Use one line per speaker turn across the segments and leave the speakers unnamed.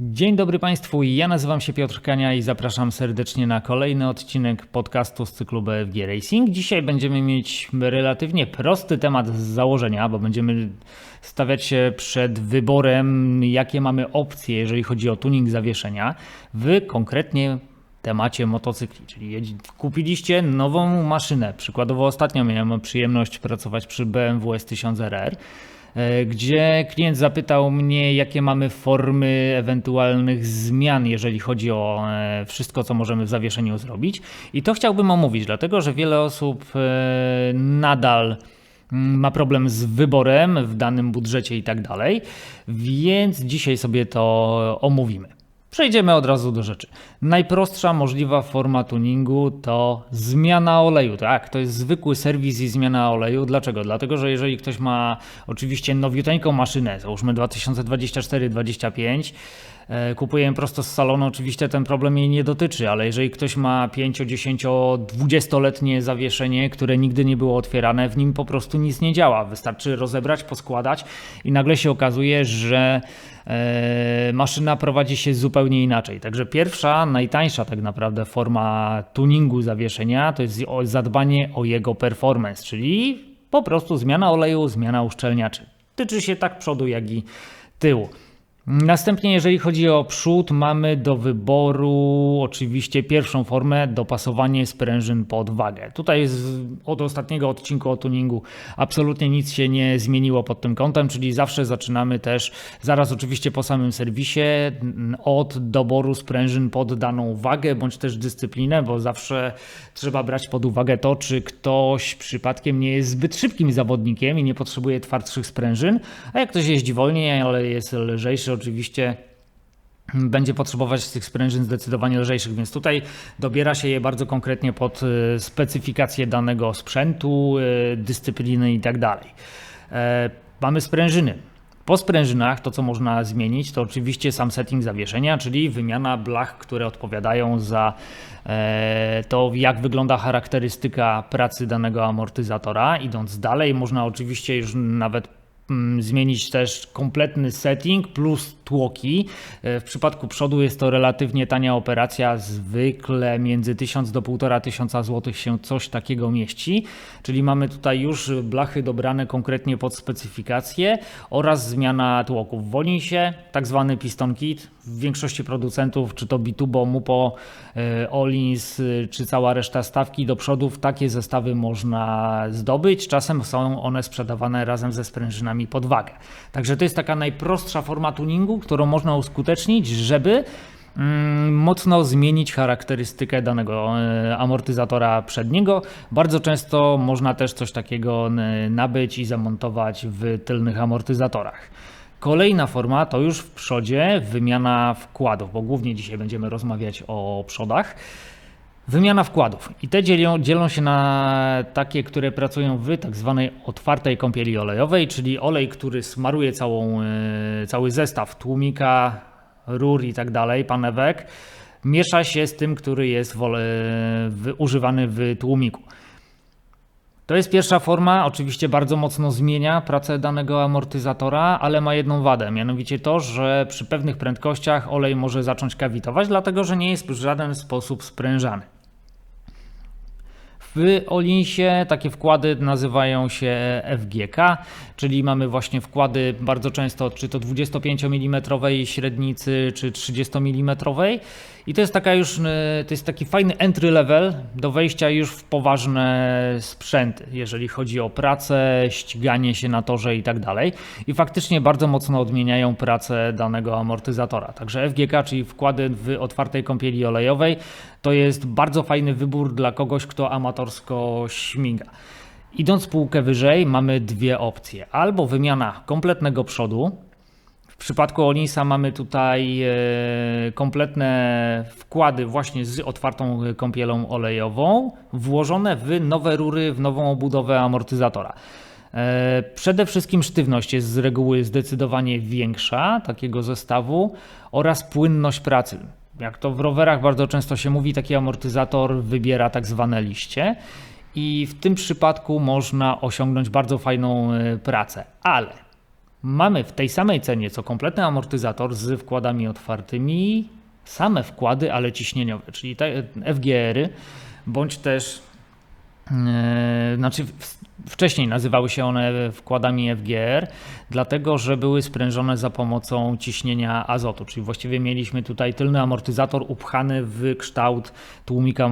Dzień dobry Państwu, ja nazywam się Piotr Kania i zapraszam serdecznie na kolejny odcinek podcastu z cyklu BFG Racing. Dzisiaj będziemy mieć relatywnie prosty temat z założenia, bo będziemy stawiać się przed wyborem, jakie mamy opcje, jeżeli chodzi o tuning zawieszenia w konkretnie temacie motocykli, czyli kupiliście nową maszynę. Przykładowo ostatnio miałem przyjemność pracować przy BMW S1000RR E, gdzie klient zapytał mnie, jakie mamy formy ewentualnych zmian, jeżeli chodzi o e, wszystko, co możemy w zawieszeniu zrobić. I to chciałbym omówić, dlatego że wiele osób e, nadal mm, ma problem z wyborem w danym budżecie i tak dalej, więc dzisiaj sobie to omówimy. Przejdziemy od razu do rzeczy. Najprostsza możliwa forma tuningu to zmiana oleju. Tak, to jest zwykły serwis i zmiana oleju. Dlaczego? Dlatego, że jeżeli ktoś ma oczywiście nowiuteńką maszynę, załóżmy 2024-25, e, kupuje prosto z salonu, oczywiście ten problem jej nie dotyczy, ale jeżeli ktoś ma 5, 10, 20-letnie zawieszenie, które nigdy nie było otwierane, w nim po prostu nic nie działa. Wystarczy rozebrać, poskładać i nagle się okazuje, że E, maszyna prowadzi się zupełnie inaczej. Także pierwsza, najtańsza tak naprawdę forma tuningu zawieszenia to jest zadbanie o jego performance, czyli po prostu zmiana oleju, zmiana uszczelniaczy. Tyczy się tak przodu, jak i tyłu. Następnie, jeżeli chodzi o przód, mamy do wyboru oczywiście pierwszą formę dopasowanie sprężyn pod wagę. Tutaj od ostatniego odcinku o tuningu absolutnie nic się nie zmieniło pod tym kątem, czyli zawsze zaczynamy też, zaraz oczywiście po samym serwisie, od doboru sprężyn pod daną wagę bądź też dyscyplinę, bo zawsze trzeba brać pod uwagę to, czy ktoś przypadkiem nie jest zbyt szybkim zawodnikiem i nie potrzebuje twardszych sprężyn, a jak ktoś jeździ wolniej, ale jest lżejszy, oczywiście będzie potrzebować tych sprężyn zdecydowanie lżejszych, więc tutaj dobiera się je bardzo konkretnie pod y, specyfikację danego sprzętu, y, dyscypliny i tak. E, mamy sprężyny. Po sprężynach to, co można zmienić, to oczywiście sam setting zawieszenia, czyli wymiana blach, które odpowiadają za e, to, jak wygląda charakterystyka pracy danego amortyzatora. Idąc dalej, można oczywiście już nawet zmienić też kompletny setting plus tłoki. E, w przypadku przodu jest to relatywnie tania operacja, zwykle między 1000 do 1500 zł się coś takiego mieści, czyli mamy tutaj już blachy dobrane konkretnie pod specyfikację oraz zmiana tłoków. Woli się tak zwany piston kit. W większości producentów, czy to Bitubo, Mupo, e, Olins, e, czy cała reszta stawki do przodów, takie zestawy można zdobyć. Czasem są one sprzedawane razem ze sprężynami pod wagę. Także to jest taka najprostsza forma tuningu, którą można uskutecznić, żeby mm, mocno zmienić charakterystykę danego e, amortyzatora przedniego. Bardzo często można też coś takiego nabyć i zamontować w tylnych amortyzatorach. Kolejna forma to już w przodzie wymiana wkładów, bo głównie dzisiaj będziemy rozmawiać o przodach. Wymiana wkładów. I te dzielą, dzielą się na takie, które pracują w tak zwanej otwartej kąpieli olejowej, czyli olej, który smaruje całą, e, cały zestaw tłumika, rur i tak dalej, panewek, miesza się z tym, który jest w, w, używany w tłumiku. To jest pierwsza forma, oczywiście bardzo mocno zmienia pracę danego amortyzatora, ale ma jedną wadę, mianowicie to, że przy pewnych prędkościach olej może zacząć kawitować, dlatego że nie jest w żaden sposób sprężany. W Olinsie takie wkłady nazywają się FGK, czyli mamy właśnie wkłady bardzo często czy to 25 mm średnicy, czy 30 mm. I to jest taka już, y, to jest taki fajny entry level do wejścia już w poważne sprzęty, jeżeli chodzi o pracę, ściganie się na torze i tak dalej. I faktycznie bardzo mocno odmieniają pracę danego amortyzatora. Także FGK, czyli wkłady w otwartej kąpieli olejowej, to jest bardzo fajny wybór dla kogoś, kto amatorsko śmiga. Idąc półkę wyżej, mamy dwie opcje. Albo wymiana kompletnego przodu. W przypadku Olinsa mamy tutaj e, kompletne wkłady właśnie z otwartą kąpielą olejową, włożone w nowe rury, w nową obudowę amortyzatora. E, przede wszystkim sztywność jest z reguły zdecydowanie większa takiego zestawu oraz płynność pracy. Jak to w rowerach bardzo często się mówi, taki amortyzator wybiera tak zwane liście i w tym przypadku można osiągnąć bardzo fajną e, pracę. Ale mamy w tej samej cenie co kompletny amortyzator z wkładami otwartymi same wkłady, ale ciśnieniowe, czyli te FGR-y, bądź też Yy, znaczy w- wcześniej nazywały się one wkładami FGR, dlatego że były sprężone za pomocą ciśnienia azotu, czyli właściwie mieliśmy tutaj tylny amortyzator upchany w kształt tłumika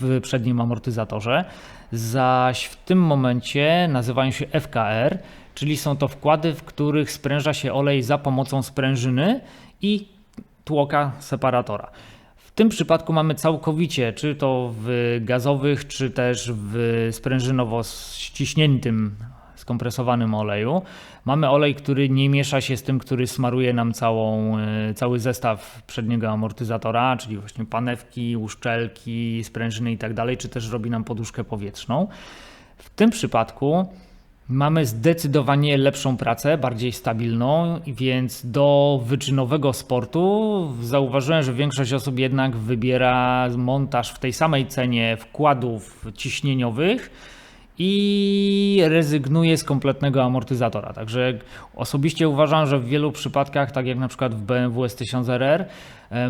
w przednim amortyzatorze, zaś w tym momencie nazywają się FKR, czyli są to wkłady, w których spręża się olej za pomocą sprężyny i tłoka separatora. W tym przypadku mamy całkowicie, czy to w gazowych, czy też w sprężynowo ściśniętym, skompresowanym oleju. Mamy olej, który nie miesza się z tym, który smaruje nam całą, e, cały zestaw przedniego amortyzatora, czyli właśnie panewki, uszczelki, sprężyny i tak czy też robi nam poduszkę powietrzną. W tym przypadku Mamy zdecydowanie lepszą pracę, bardziej stabilną, więc do wyczynowego sportu zauważyłem, że większość osób jednak wybiera montaż w tej samej cenie wkładów ciśnieniowych i rezygnuje z kompletnego amortyzatora. Także osobiście uważam, że w wielu przypadkach, tak jak na przykład w BMW S1000RR, e,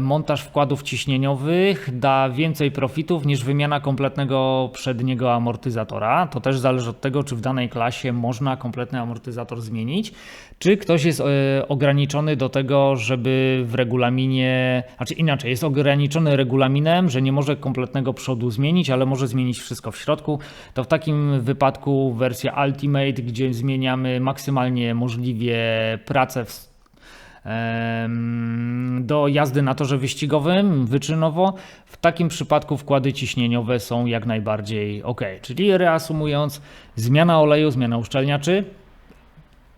montaż wkładów ciśnieniowych da więcej profitów niż wymiana kompletnego przedniego amortyzatora. To też zależy od tego, czy w danej klasie można kompletny amortyzator zmienić, czy ktoś jest e, ograniczony do tego, żeby w regulaminie, znaczy inaczej, jest ograniczony regulaminem, że nie może kompletnego przodu zmienić, ale może zmienić wszystko w środku. To w takim wypadku wersja Ultimate, gdzie zmieniamy maksymalnie możliwie pracę w do jazdy na torze wyścigowym, wyczynowo. W takim przypadku wkłady ciśnieniowe są jak najbardziej ok. Czyli reasumując, zmiana oleju, zmiana uszczelniaczy,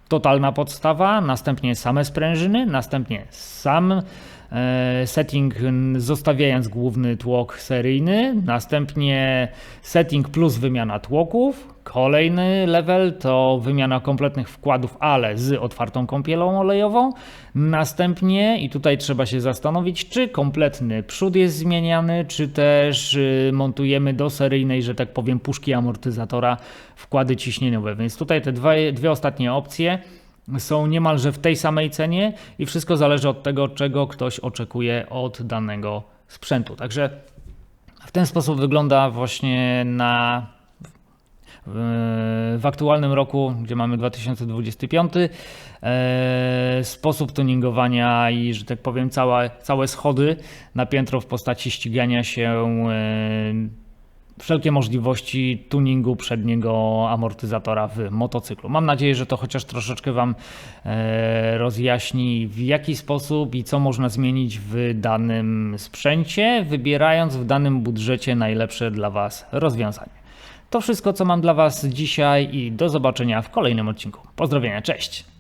totalna podstawa, następnie same sprężyny, następnie sam setting n- zostawiając główny tłok seryjny, następnie setting plus wymiana tłoków, kolejny level to wymiana kompletnych wkładów, ale z otwartą kąpielą olejową, następnie i tutaj trzeba się zastanowić, czy kompletny przód jest zmieniany, czy też y, montujemy do seryjnej, że tak powiem, puszki amortyzatora wkłady ciśnieniowe, więc tutaj te dwie ostatnie opcje są niemalże w tej samej cenie i wszystko zależy od tego, czego ktoś oczekuje od danego sprzętu. Także w ten sposób wygląda właśnie na w aktualnym roku, gdzie mamy 2025, e, sposób tuningowania i, że tak powiem, całe, całe schody na piętro w postaci ścigania się e, wszelkie możliwości tuningu przedniego amortyzatora w motocyklu. Mam nadzieję, że to chociaż troszeczkę Wam e, rozjaśni, w jaki sposób i co można zmienić w danym sprzęcie, wybierając w danym budżecie najlepsze dla Was rozwiązanie. To wszystko, co mam dla Was dzisiaj i do zobaczenia w kolejnym odcinku. Pozdrowienia, cześć!